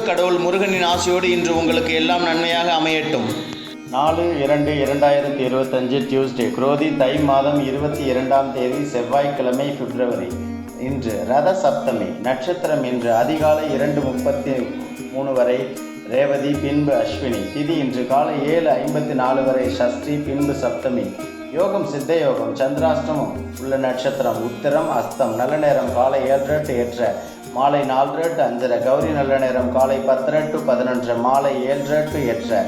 கடவுள் முருகனின் ஆசையோடு இன்று உங்களுக்கு எல்லாம் நன்மையாக அமையட்டும். நாலு இரண்டு இரண்டாயிரத்தி இருபத்தஞ்சு டியூஸ்டே குரோதி தை மாதம் இருபத்தி இரண்டாம் தேதி செவ்வாய்க்கிழமை பிப்ரவரி. இன்று ரத சப்தமி நட்சத்திரம் இன்று அதிகாலை இரண்டு முப்பத்தி மூணு வரை ரேவதி பின்பு அஸ்வினி திதி இன்று காலை ஏழு ஐம்பத்தி நாலு வரை ஷஷ்டி பின்பு சப்தமி. யோகம் சித்த யோகம் சந்திராஷ்டமம் உள்ள நட்சத்திரம் உத்திரம் அஸ்தம் நல்ல நேரம் காலை ஏற்ற டு எட்டரை மாலை நாலரை டு அஞ்சரை கௌரி நல்ல நேரம் காலை பத்தரை டு பதினொன்று மாலை ஏழரை டு எட்டரை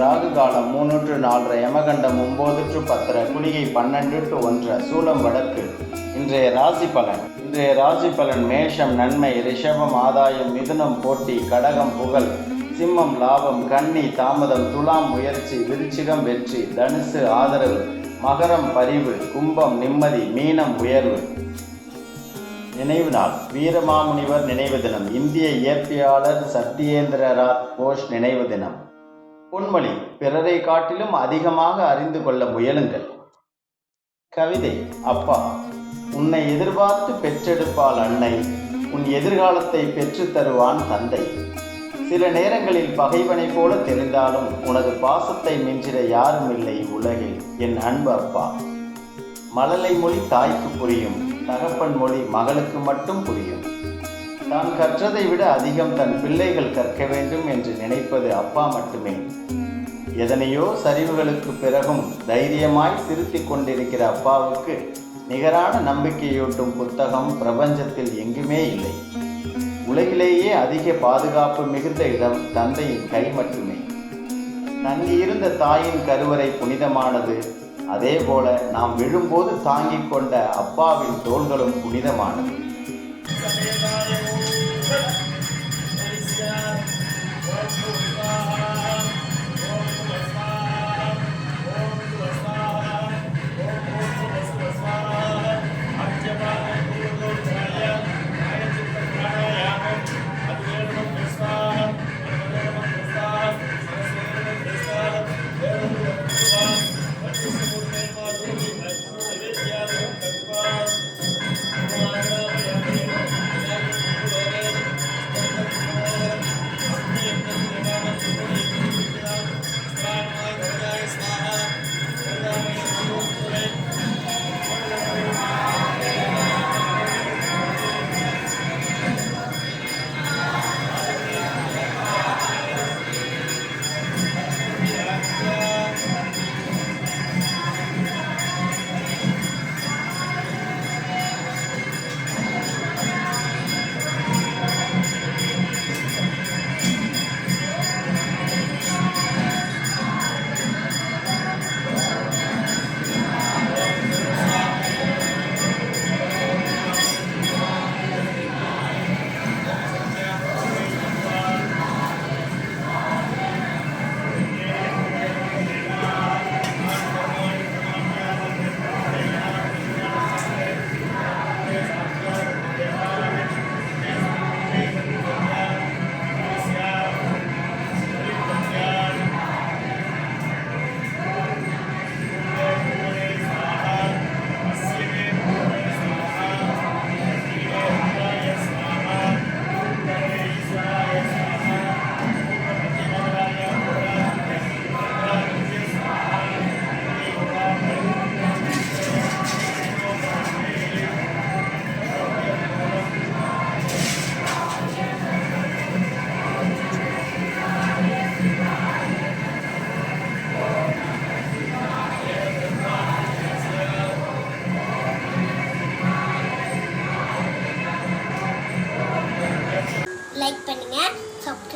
ராகு காலம் மூணு டு நாலரை யமகண்டம் ஒம்பது டு பத்தரை குளிகை பன்னெண்டு டு ஒன்றரை சூலம் வடக்கு. இன்றைய ராசி பலன். இன்றைய ராசி பலன் மேஷம் நன்மை ரிஷபம் ஆதாயம் மிதுனம் போட்டி கடகம் புகழ் சிம்மம் லாபம் கன்னி தாமதம் துலாம் முயற்சி விருச்சிகம் வெற்றி தனுசு ஆதரவு மகரம் பரிவு கும்பம் நிம்மதி மீனம் உயர்வு. நினைவு நாள் வீரமாமுனிவர் நினைவு தினம். இந்திய இயற்பியாளர் சத்யேந்திரநாத் கோஷ் நினைவு தினம். பொன்மொழி பிறரை காட்டிலும் அதிகமாக அறிந்து கொள்ள முயலுங்கள். கவிதை அப்பா உன்னை எதிர்பார்த்து பெற்றெடுப்பாள் அன்னை உன் எதிர்காலத்தை பெற்றுத் தருவான் தந்தை. சில நேரங்களில் பகைவனை போல தெரிந்தாலும் உனது பாசத்தை மிஞ்சிட யாரும் இல்லை உலகில். என் அன்பு அப்பா. மழலை மொழி தாய்க்கு புரியும். தகப்பன் மொழி மகளுக்கு மட்டும் புரியும். தான் கற்றதை விட அதிகம் தன் பிள்ளைகள் கற்க வேண்டும் என்று நினைப்பது அப்பா மட்டுமே. எதனையோ சரிவுகளுக்கு பிறகும் தைரியமாய் திருத்திக் கொண்டிருக்கிற அப்பாவுக்கு நிகரான நம்பிக்கையூட்டும் புத்தகம் பிரபஞ்சத்தில் எங்குமே இல்லை. உலகிலேயே அதிக பாதுகாப்பு மிகுந்த இடம் தந்தையின் கை மட்டுமே. நன்கு இருந்த தாயின் கருவறை புனிதமானது அதே போல நாம் விழும்போது தாங்கிக் கொண்ட அப்பாவின் தோள்களும் புனிதமானது